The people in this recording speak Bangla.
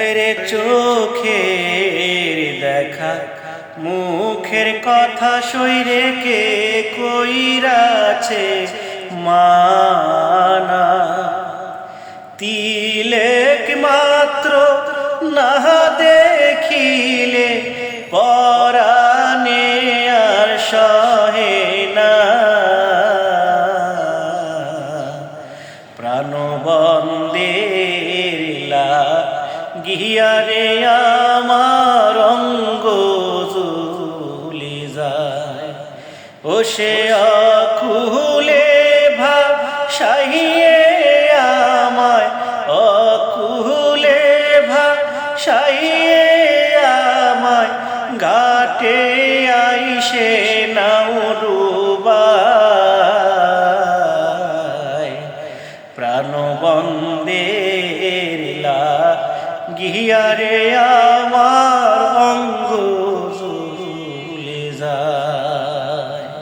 রে চোখের দেখা, মুখের কথা সইরে কে কইরাছে মানা? তিলেক মাত্র না দেখিলে পরাণে আর সহে না। প্রাণবন্দেলা গিয়ারে আমার অঙ্গ জুলি যায়। ও সে অকুলে ভাষাইয়ে আমায়, অকুলে ভাষাইয়ে আমায়, ঘাটে আইসে নাও ডুবায়। প্রাণবন্দের গিয়ারে আমার অঙ্গ জুলে যায়